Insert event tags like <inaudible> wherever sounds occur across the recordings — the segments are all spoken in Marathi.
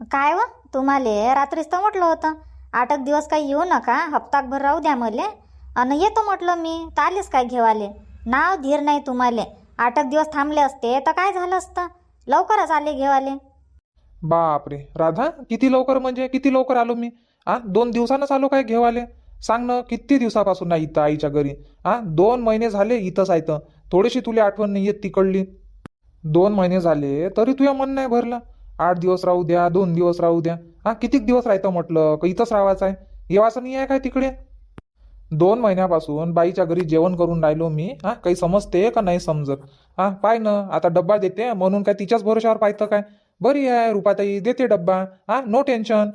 काय व? तुम्हाला रात्रीच तर म्हटलं होतं. आठ एक दिवस काही येऊ नका हप्ताभर राहू द्या मले. आणि येतो म्हटलं मी तर आलीच काय घेवाले? नाव धीर नाही तुम्हाला. आठ एक दिवस थांबले असते तर काय झालं असतं? लवकरच आले घेवाले. बापरे! राधा किती लवकर म्हणजे किती लवकर आलो मी? आ दोन दिवसानंच आलो काय घेवाले? सांग ना किती दिवसापासून नाही इथं आईच्या घरी? आ दोन महिने झाले इथंच आहे तर. थोडीशी तुला आठवण नाही येत तिकडली. दोन महिने झाले तरी तुझ्या मन नाही भरलं. आठ दिवस राहू द्या दोन दिवस राहू द्या. हा किती दिवस राहतं म्हटलं? का इथंच राहायचं आहे. येवाचं नाही आहे काय तिकडे? दोन महिन्यापासून बाईच्या घरी जेवण करून राहिलो मी. हा काही समजते का नाही समजत? हा पाय ना आता डब्बा देते म्हणून काय तिच्याच भरोशावर पाहतं काय? बरी आहे रुपाताई देते डब्बा. हा नो टेन्शन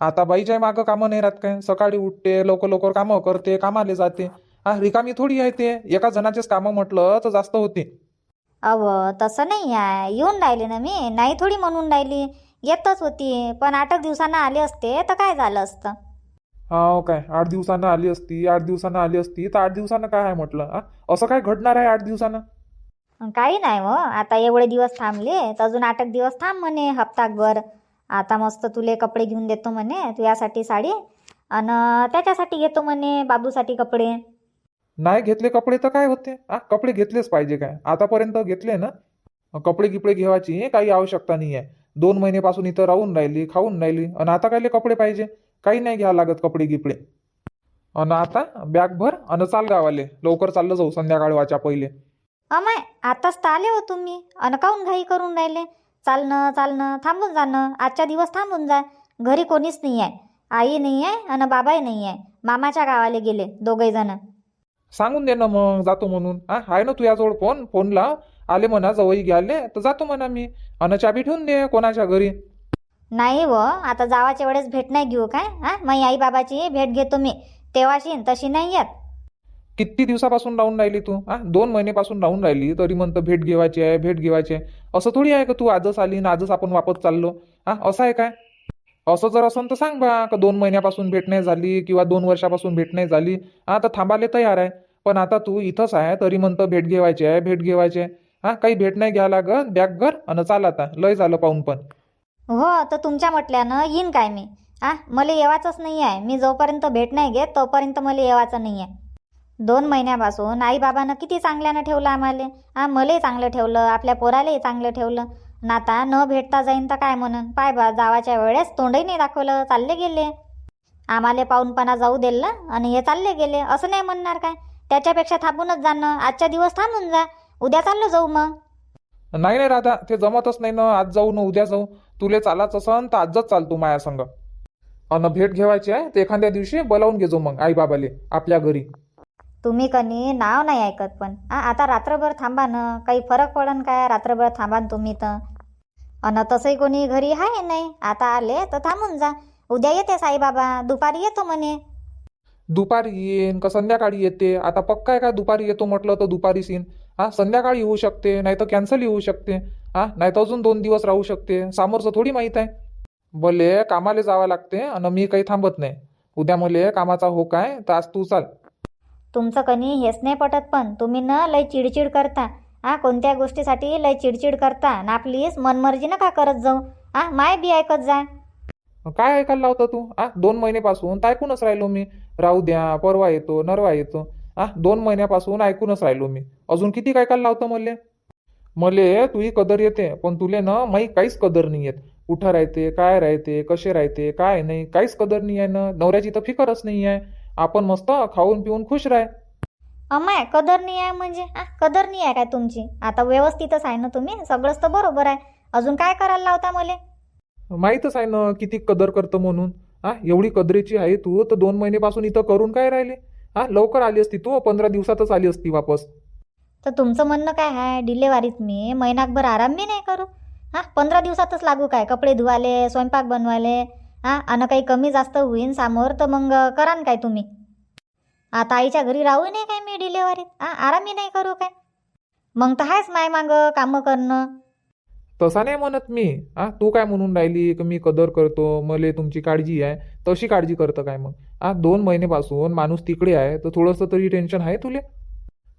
आता बाईच्या मागं कामं नाही राहत काय? सकाळी उठते लवकर लवकर कामं करते कामाले जाते. हा रिकामी थोडी आहे ते. एका जणाचेच कामं म्हटलं तर जास्त होते. अव तसं नाही आहे. येऊन राहिले ना मी. नाही थोडी म्हणून राहिली. येतच होती. पण आठ एक दिवसानं आले असते तर काय झालं असतं? हा काय? आठ दिवसानं आली असती आठ दिवसानं आली असती तर आठ दिवसानं काय आहे म्हटलं असं काय घडणार आहे आठ दिवसानं? काही नाही हो. आता एवढे दिवस थांबले तर अजून आठ एक दिवस थांब म्हणे हप्ताभर. आता मस्त तुले कपडे घेऊन देतो म्हणे तुझ्यासाठी साडी. आणि त्याच्यासाठी घेतो म्हणे बाबूसाठी कपडे. नाही घेतले कपडे तर काय होते? हा कपडे घेतलेच पाहिजे काय? आतापर्यंत घेतले ना? कपडे गिपडे घेवायची काही आवश्यकता नाही आहे. दोन महिन्यापासून इथं राहून राहिली खाऊन राहिली आणि आता कायले कपडे पाहिजे? काही नाही घ्यावं लागत कपडे गिपडे. अन आता बॅग भर आणि चाल गावाले. लवकर चाललं जाऊ संध्याकाळ वाच्या पहिले. अमाय आताच तर आले हो तुम्ही. अन काऊन घाई करून राहिले? चालणं चालणं थांबून जाणं. आजच्या दिवस थांबून जा. घरी कोणीच नाही आहे. आई नाही आहे आणि बाबाही नाही आहे. मामाच्या गावाला गेले दोघे जण सांगून दे ना मग जातो म्हणून. हा आहे ना तुझ्याजवळ फोन फोन? लाव आले म्हणा जवळ घ्याले तर जातो म्हणा मी. आणि चाबी ठेवून दे कोणाच्या घरी. नाही व आता जावाच्या वेळेस भेट नाही घेऊ काय? हा मग आई बाबाची भेट घेतो मी. तेव्हाशी न तशी नाही येत. किती दिवसापासून राहून राहिली तू? हा दोन महिन्यापासून राहून राहिली. तरी म्हणतं भेट घेवायची आहे भेट घेवायची आहे. असं थोडी आहे का तू आजच आली ना आजच आपण वापस चाललो? हा असं आहे काय? असं जर असन तर सांग बा का दोन महिन्यापासून भेट नाही झाली किंवा दोन वर्षापासून भेट नाही झाली? हा तर थांबायला तयार आहे. पण आता तू इथंच आहे तरी म्हणतं भेट घेवायची आहे भेट घेवायची आहे. हा काही भेट नाही घ्या लागत बॅग घर आणि चाल आता लय झालं पाहून पण. हो तर तुमच्या म्हटल्यानं येईन काय मी? आ मला येवाचंच नाही आहे. मी जोपर्यंत भेट नाही घेत तोपर्यंत मला येवाचं नाही आहे. दोन महिन्यापासून आई बाबानं किती चांगल्यानं ठेवलं आम्हाला? हा मलाही चांगलं ठेवलं आपल्या पोरालाही चांगलं ठेवलं. नाता न भेटता जाईन तर काय म्हणून? पाय बा जावाच्या वेळेस तोंडही नाही दाखवलं. चालले गेले. आम्हाला पाहूनपणा जाऊ दिलं आणि हे चालले गेले. असं नाही म्हणणार काय? त्याच्यापेक्षा थांबूनच जाणं आजच्या दिवस थांबून जा. उद्या चाललो जाऊ मग. नाही नाही राधा. ते जमतच नाही ना. आज जाऊ ना उद्या जाऊ. तुले चालाच असन तर आजच चाल तू माया संग. अन भेट घेवायची आहे ते एखाद्या दिवशी बोलावून घेजो मग आई बाबाले आपल्या घरी. तुम्ही कनी नाव नाही ऐकत पण. आ, आता रात्रभर थांबा ना. काही फरक पडन काय रात्रभर थांबा तुम्ही तर. अन तसंही कोणी घरी आहे नाही? आता आले तर थांबून जा. उद्या येते साईबाबा. दुपारी येतो म्हणे. दुपारी येईन का संध्याकाळी येते? आता पक्का आहे का दुपारी येतो म्हटलं तर दुपारीच येईन? हा संध्याकाळी येऊ शकते नाही तर कॅन्सल येऊ शकते. हा नाही तर अजून दोन दिवस राहू शकते. समोरचं थोडी माहीत आहे. भले कामाला जावं लागते आणि मी काही थांबत नाही. उद्या मले कामाचा हो काय? तर आज तू चाल. तुमचं कनी हेच नाही पटत पण तुम्ही न लय चिडचिड करता. आ कोणत्या गोष्टीसाठी लय चिडचिड करता? ना आपलीच मनमर्जी नका करत जाऊ? आ माय बी ऐकत जा. काय ऐकायला लावतं तू? आ दोन महिन्यापासून तर ऐकूनच राहिलो मी. राहू द्या परवा येतो नरवा येतो. आ दोन महिन्यापासून ऐकूनच राहिलो मी. अजून किती काय ऐकायला लावतं मले? मले तुही कदर येते पण तुले ना माही काहीच कदर नाही येत. कुठं राहते काय राहते कसे राहते काय नाही काहीच कदर नाही आहे ना. नवऱ्याची तर फिकरच नाही आहे. आपण मस्त खाऊन पिऊन खुश राह. अमाय कदर नाही आहे म्हणजे? आ कदर नाही आहे काय तुमची? आता व्यवस्थितच आहे ना तुम्ही? सगळंच तर बरोबर आहे. अजून काय करायला लावता मले? माहीतच आहे ना किती कदर करतं म्हणून. हा एवढी कदरेची आहे तू तर दोन महिन्यापासून इथं करून काय राहिले? हा लवकर आली असती तू पंधरा दिवसातच आली असती वापस. तर तुमचं म्हणणं काय आहे? डिलेवारीत मी महिनाभर आराम बी नाही करू? हां पंधरा दिवसातच लागू काय? कपडे धुवाले स्वयंपाक बनवाले हां आणि काही कमी जास्त होईन समोर तर मग करान काय तुम्ही? आता आईच्या घरी राहू नाही काय मी डिलेवरीत? हां आरामही नाही करू काय? मग तर आहेच माय मागं कामं करणं. तसा नाही म्हणत मी. आ तू काय म्हणून राहिली? की मी कदर करतो मले तुमची काळजी आहे. तशी काळजी करतं काय मग? आ दोन महिन्यापासून माणूस तिकडे आहे तर थोडंसं तरी टेन्शन आहे तुले?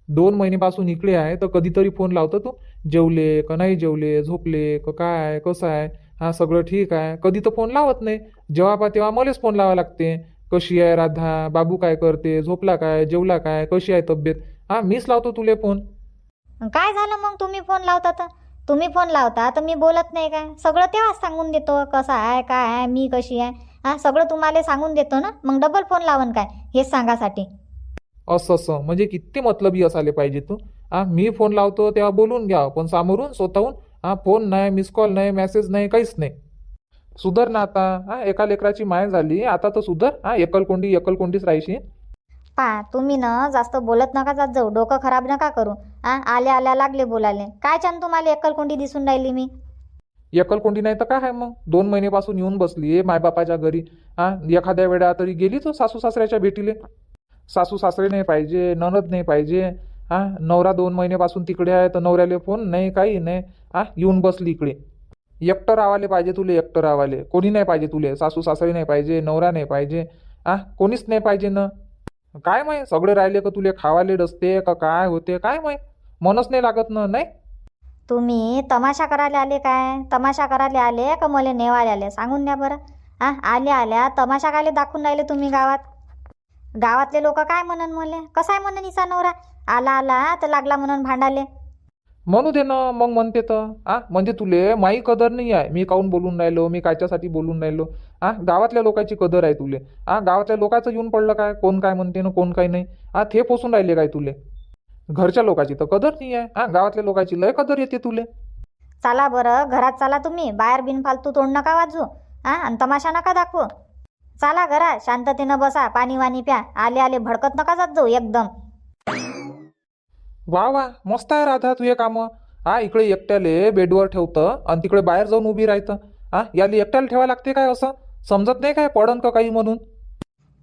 दोन महिन्यापासून इकडे आहे तर कधीतरी फोन लावतो तू? जेवले का नाही जेवले? झोपले का काय? कसं आहे? हा सगळं ठीक आहे. कधी तर फोन लावत नाही. जेव्हा पा तेव्हा मलाच फोन लावा लागते. कशी आहे राधा? बाबू काय करते? झोपला काय? जेवला काय? कशी आहे तब्येत? हा मीच लावतो तुले फोन काय झालं मग? तुम्ही फोन लावता तर? तुम्ही फोन लावता तर मी बोलत नाही काय? सगळं तेव्हाच सांगून देतो. कसं आहे काय आहे मी कशी आहे? हा सगळं तुम्हाला सांगून देतो ना? मग डबल फोन लावून काय? हेच सांगासाठी. असं असं. म्हणजे किती मतलबी असायला पाहिजे तू? हा मी फोन लावतो तेव्हा बोलून घ्या. पण समोरून स्वतःहून हा फोन नाही मिस कॉल नाही मेसेज नाही काहीच नाही. सुधर ना आता. हा एका लेकराची माय झाली. आता तर सुधर. हा एकलकोंडी एकलकोंडीच राहायची पा तुम्ही ना जास्त बोलत नका जात जाऊ. डोकं खराब नका करू. आ आल्या आल्या लागले बोलाले काय छान तुम्हाला एकलकोंडी दिसून राहिली मी? एकलकोंडी नाही तर काय आहे मग? दोन महिन्यापासून येऊन बसली मायबापाच्या घरी. हा एखाद्या वेळा तरी गेली तो सासू सासऱ्याच्या भेटीले. सासू सासरे नाही पाहिजे ननद नाही पाहिजे. हा नवरा दोन महिन्यापासून तिकडे आहे तर नवऱ्याले फोन नाही काही नाही. हा येऊन बसली इकडे. एकटं रावाले पाहिजे तुले एकटं रावाले कोणी नाही पाहिजे तुले. सासू सासरी नाही पाहिजे नवरा नाही पाहिजे. आ कोणीच नाही पाहिजे ना. काय माय सगळे राहिले का तुले? खावाले डसते का काय होते? काय माय मनच नाही लागत ना नाही? तुम्ही तमाशा करायला आले काय? तमाशा करायला आले का मला नेवायला आले? सांगून द्या बरं. आ आल्या आल्या. तमाशा कायले दाखवून राहिले तुम्ही गावात? गावातले लोक काय म्हणन मले? कसाय आहे म्हणन इसा नवरा? आला आला तर लागला म्हणून भांडाले. म्हणू दे ना मग म्हणते तर. आ म्हणजे तुले माई कदर नाही आहे. मी काहून बोलून राहिलो? मी कायच्यासाठी बोलून राहिलो? आ गावातल्या लोकांची कदर आहे तुले. आ गावातल्या लोकांचं येऊन पडलं काय? कोण काय म्हणते ना कोण काय नाही? आ ते पोसून राहिले काय तुले? घरच्या लोकांची तर कदर नाही आहे. आ गावातल्या लोकांची लय कदर येते तुले. चला बरं घरात चला तुम्ही. बाहेर बिनफालतू तोंड नका वाजू हा आणि तमाशा नका दाखवू. चला घरात शांततेनं बसा पाणी वाणी प्या. आले आले भडकत नका जात जाऊ एकदम. वा वा मस्त आहे राधा तुझे कामं. हा इकडे एकट्याले बेडवर ठेवतं आणि तिकडे बाहेर जाऊन उभी राहतं हा याला एकट्याला ठेवा लागते काय असं? समजत नाही काय पडन का काही म्हणून?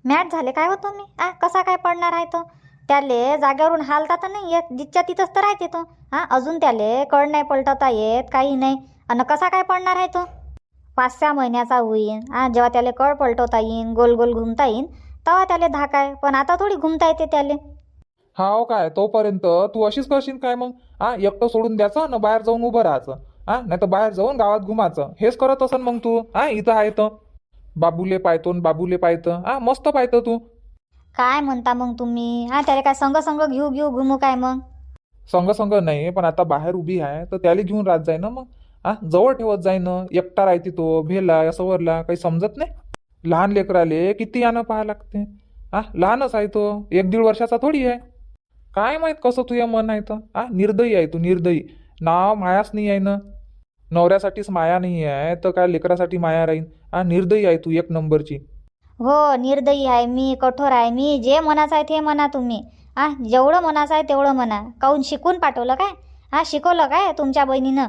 मॅट झाले काय हो तुम्ही? आ कसा काय पडणार आहे तो? त्याले जागेवरून हालता तर नाही येत जिच्या तिथंच तर राहते तो. हा अजून त्याले कळ नाही पलटवता येत काही नाही. आणि कसा काय पडणार आहे तो? पाच सहा महिन्याचा होईन. हा जेव्हा त्याले कळ पलटवता येईन गोल गोल घुमता येईन तेव्हा त्याले धाक आहे पण आता थोडी घुमता येते त्याले. हाव काय तोपर्यंत तू अशीच करशील काय मग? हा एकटं सोडून द्यायचं ना बाहेर जाऊन उभं राहायचं. हा नाही तर बाहेर जाऊन गावात घुमाचं हेच करत असन मग तू. हा इथं आहे तर बाबूले पाहतो न बाबूले पाहतं. हा मस्त पाहतं तू. काय म्हणता मग तुम्ही? हा त्याला काय संग संग घेऊ घेऊ घुमू काय मग? संग संग नाही पण आता बाहेर उभी आहे तर त्याला घेऊन राहत जाय ना मग. हा जवळ ठेवत जाय ना. एकटा राहते तो भेला सवरला काही समजत नाही. लहान लेकराले किती यानं पाहा लागते. हा लहानच आहे तो. एक दीड वर्षाचा थोडी आहे. काय माहीत कसं तुझ्या मन आहे तर हा निर्दयी आहे तू निर्दयी. नाव मायाच नाही आहे ना. नवऱ्यासाठीच माया नाही आहे तर काय लेकरासाठी माया राहीन? हा निर्दयी आहे तू एक नंबरची. हो निर्दयी आहे मी कठोर आहे मी जे मनाचं आहे ते म्हणा तुम्ही. हा जेवढं मनाचं आहे तेवढं म्हणा काहून शिकून पाठवलं काय? हा शिकवलं काय तुमच्या बहिणीनं?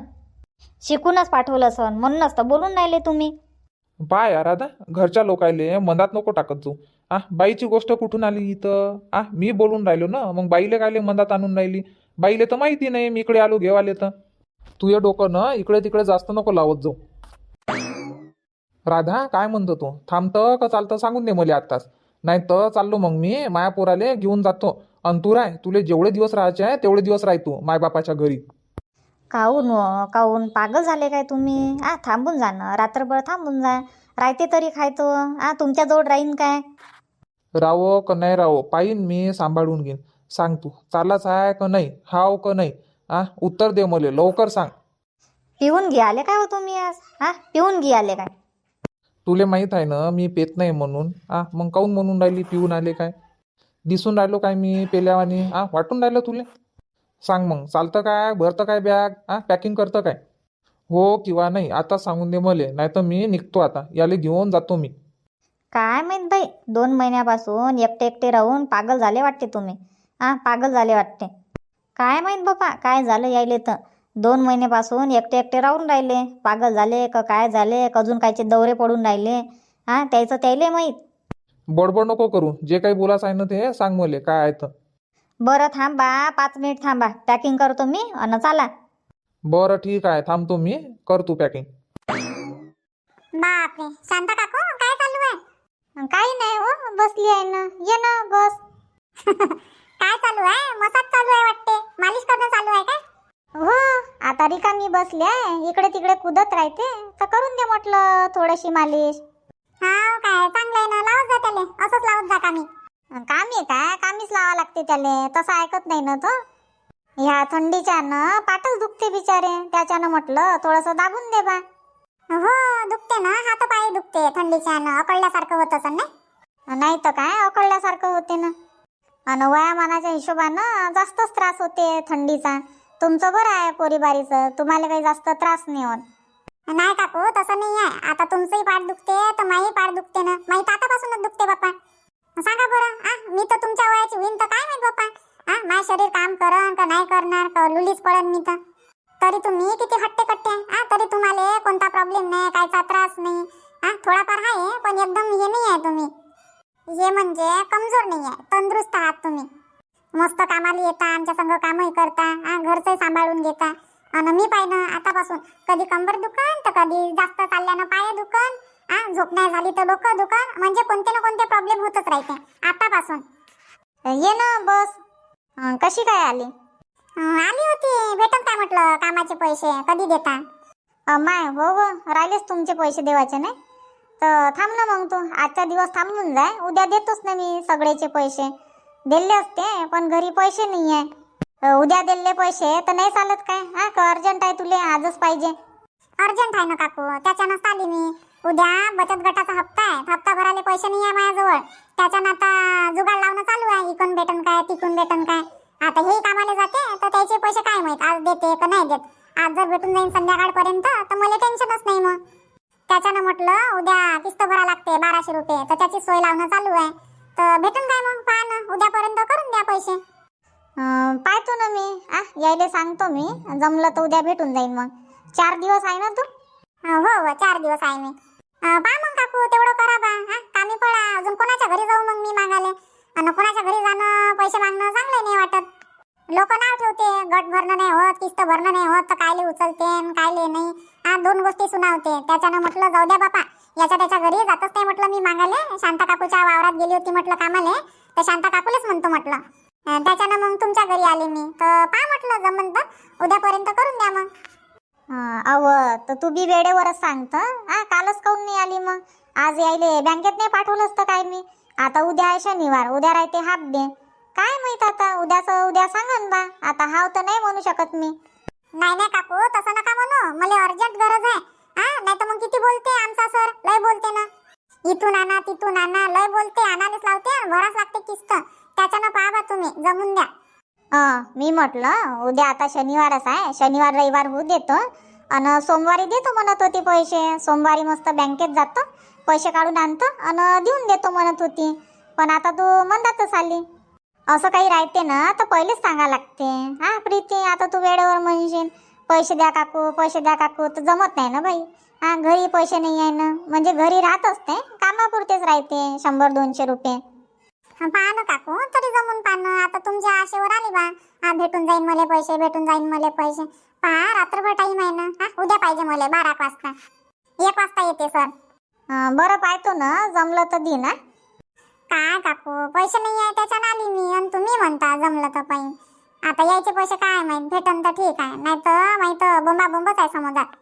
शिकूनच पाठवलं सण म्हणूनच तर बोलून राहिले तुम्ही. पाय यार राधा घरच्या लोकायले मनात नको टाकत तू आ बाईची गोष्ट कुठून आली इथं? आ मी बोलून राहिलो ना? मग बाईले कायले मनात आणून राहिली? बाईले तर माहिती नाही मी इकडे आलो घेवाले तर. तू या डोकं ना इकडे तिकडे जास्त नको लावत जाऊ. राधा काय म्हणतो तू? थांबतं का चालतं सांगून दे मला आत्ताच. नाही तर चाललो मग मी माया पोराले घेऊन जातो. आणि तू राय तुले जेवढे दिवस राहायचे आहे तेवढे दिवस राह तू मायबापाच्या घरी. काहून व हो? काहून पागल झाले काय तुम्ही? आ थांबून जा ना रात्रभर थांबून जा. राहते तरी खायतो आ तुमच्याजवळ राहीन काय? राहो का नाही राहो पाहिन मी सांभाळून घेईन. सांग तू चाललाच आहे का नाही हाव का नाही? आ उत्तर दे मला लवकर सांग. पिऊन घे आले काय हो तुम्ही आज? हा पिऊन घे आले काय? तुले माहीत आहे ना मी पेत नाही म्हणून. आ मग काऊन म्हणून राहिली पिऊन आले काय? दिसून राहिलो काय मी पेल्यावानी? आ वाटून राहिलं तुले? सांग मग चालतं काय? भरतं काय बॅग आ पॅकिंग करतं काय? हो किंवा नाही आता सांगून दे मले नाही तर मी निघतो आता याले घेऊन जातो मी. काय माहीत बाई दोन महिन्यापासून एकटे एकटे राहून पागल झाले वाटते तुम्ही. हा पागल झाले वाटते. काय माहीत बापा काय झालं यायले तर? दोन महिन्यापासून एकटे एकटे राहून राहिले. पागल झाले का काय झाले का अजून कायचे दौरे पडून राहिले. हा त्याचं त्याले माहीत. बडबड नको करू. जे काही बोलायचं आहे ना ते सांग मले काय आहे तर. बरं थांबा पाच मिनिट थांबा. पॅकिंग करतो मी अन चाला. बरं ठीक आहे थांबतो मी. कर तू पॅकिंग. बापरे शांता काकू काय काही नाही हो बसली आहे ना. ये ना बस. <laughs> काय चालू आहे? मसाज चालू आहे वाटते. मालिश करणं चालू आहे काय? हो आता रिकामी बसली आहे. इकडे तिकडे कुदत राहते. तर करून दे म्हटलं थोडीशी मालिश. हा काय चांगलं आहे ना. लावत जा त्याले. असंच लावत जा कामी. कामी काय? कामीच लावा लागते त्याले. तसं ऐकत नाही ना तो. ह्या थंडीच्या पाठच दुखते बिचारे. त्याच्यानं म्हटलं थोडस दाबून दे बा. हो दुखते ना. हात पाय दुखते थंडीच्या अकळल्यासारखं होत नाही? नाही तर काय अकळल्यासारखं होते ना. आणि वयामानाच्या हिशोबानं जास्तच त्रास होते थंडीचा. तुमचं बरं आहे पोरीबारीचं. तुम्हाला काही जास्त त्रास नाही होत. नाही काकू तसं नाही आहे आता तुमचंही पाठ दुखते तर माही पाठ दुखते ना. माही तातापासूनच दुखते बाप्पा. सांगा बरं आ मी तर तुमच्या वयाची होईन तर काय माहीत बाप्पा? हा माझं शरीर काम करन का नाही करणार का लुलीच पडन मी तर? तरी तुम्ही किती हट्टे कट्टे आ तरी तुम्हाला कोणता प्रॉब्लेम नाही कायचा त्रास नाही. आ थोडाफार आहे पण एकदम हे नाही आहे तुम्ही. हे म्हणजे कमजोर नाही आहे तंदुरुस्त आहात तुम्ही. मस्त कामाला येता आमच्या संग कामही करता आ घरचंही सांभाळून घेता. आणि मी पाहिनं आतापासून कधी कंबर दुकान तर कधी जास्त चालल्यानं पाय दुकान आ झोप नाही झाली तर डोकं दुकान म्हणजे कोणते ना कोणते प्रॉब्लेम होतच राहते आतापासून. ये ना बस. कशी काय आली? आली होती. भेटन काय म्हटलं? कामाचे पैसे. कधी देता? माय हो हो. राहिलेच तुमचे पैसे देवाचे नाही? तर थांब ना मग तू. आजचा दिवस थांबून जाय. उद्या देतोच ना मी सगळेचे पैसे. दिले असते पण घरी पैसे नाही आहे उद्या दिले पैसे तर नाही चालत काय? हा का अर्जंट आहे तुले? आजच पाहिजे. अर्जंट आहे ना काकू. त्याच्यानंच आली मी. उद्या बचत गटाचा हप्ता आहे. हप्ता भरायला पैसे नाही आहे माझ्याजवळ. त्याच्यानं आता जुगाड लावणं चालू आहे. इकून भेटन काय तिकून भेटन काय? आता हे कामाला जाते तर त्याचे पैसे काय माहीत? आज देते का नाही देत? आज जर भेटून जाईन संध्याकाळपर्यंत तर मला टेन्शनच नाही मग. त्याच्यानं म्हटलं उद्या किस्त भरा लागते बाराशे रुपये. तर त्याची सोय लावणं चालू आहे. तर भेटून काय मग पहा ना उद्यापर्यंत करून द्या पैसे. पाहतो ना मी. आ यायले सांगतो मी. जमलं तर उद्या भेटून जाईन मग. चार दिवस आहे ना तू? हो हो चार दिवस आहे मी. पहा मग काकू तेवढं करा बा. हा कामी पडा अजून कोणाच्या घरी जाऊ मग मी मागाले आणि कोणाच्या घरी जाणं पैसे मागणं चांगलं नाही वाटत. लोक नाव ठेवते गट भरणं नाही होत किस्त भरणं नाही होत तर कायले उचलते कायले नाही. हा दोन गोष्टी सुनावते. त्याच्यानं म्हटलं जाऊ द्या बापा याच्या त्याच्या घरी जातच नाही म्हटलं मी मागाले शांता काकूच्या वावरात गेली होती म्हटलं कामाले. तर शांता काकूलेच म्हणतो म्हटलं. त्याच्यानं मग तुमच्या घरी आले मी. तर पा म्हटलं जमन तर. उद्यापर्यंत करून द्या मग. अव तर तू बी वेळेवरच सांगत. हा कालच काऊन नाही आली मग? आज यायले बँकेत नाही पाठवलं तर काय मी. आता उद्या आहे शनिवार उद्या राहते हाफ डे काय माहीत आता उद्याचं उद्या सांगन बा. आता हाव तर नाही म्हणू शकत मी. नाही नाही काकू तसं नका म्हणू. मला अर्जंट गरज आहे. हा नाही तर मग किती बोलते आमचा सर लय बोलते ना. इथून आणा तिथून आणा लय बोलते. आणायलाच लावते आणि भराच लागते किस्त. त्याच्यानं पहा तुम्ही जमून द्या. मी म्हटलं उद्या आता शनिवारच आहे. शनिवार रविवार होऊ देतो. आणि सोमवारी देतो म्हणत होती पैसे. सोमवारी मस्त बँकेत जातो. पैसे काढून आणतो आणि देऊन देतो म्हणत होती. पण आता तू मंदातच आली. असं काही राहते ना तर पहिलेच सांगा लागते. हा प्रीती आता तू वेळेवर म्हणशील. पैसे द्या काकू पैसे द्या काकू तर जमत नाही ना बाई. हा घरी पैसे नाही आहे ना. म्हणजे घरी राहत असते कामापुरतेच राहते शंभर दोनशे रुपये. पहा ना काकू तरी जमून पाहणं ना. आता तुमच्या आशेवर आली बा. हा भेटून जाईन मला पैसे भेटून जाईन मला पैसे. पहा रात्रभर टाईम आहे ना. हा उद्या पाहिजे मला बारा वाजता. एक वाजता येते सर. बरं पाहतो ना. जमलं तर दे ना. काय काकू पैसे नाही आहे त्याच्यानं आली मी आणि तुम्ही म्हणता जमलं तर पाहिजे. आता यायचे पैसे काय माहीत? भेटन तर ठीक आहे. नाही तर माहीत बोंबा बोंबच आहे समुद्रात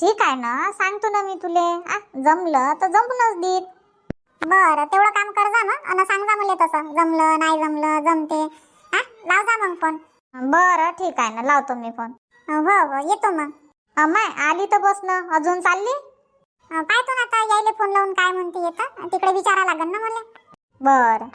ठीक आहे ना. सांगतो ना मी तुले. आ जमलं तर जमूनच देत बरं तेवढं काम कर जा ना. आणि सांग मला तसं. जमलं नाही जमलं जमते. हा लाव जा मग फोन. बरं ठीक आहे ना. लावतो मी फोन. हो हो येतो मग. अम्माय आली तर बस ना. अजून चालली? पाहतो ना आता यायले फोन लावून काय म्हणते येतं. तिकडे विचारा लागेल ना मला. बरं.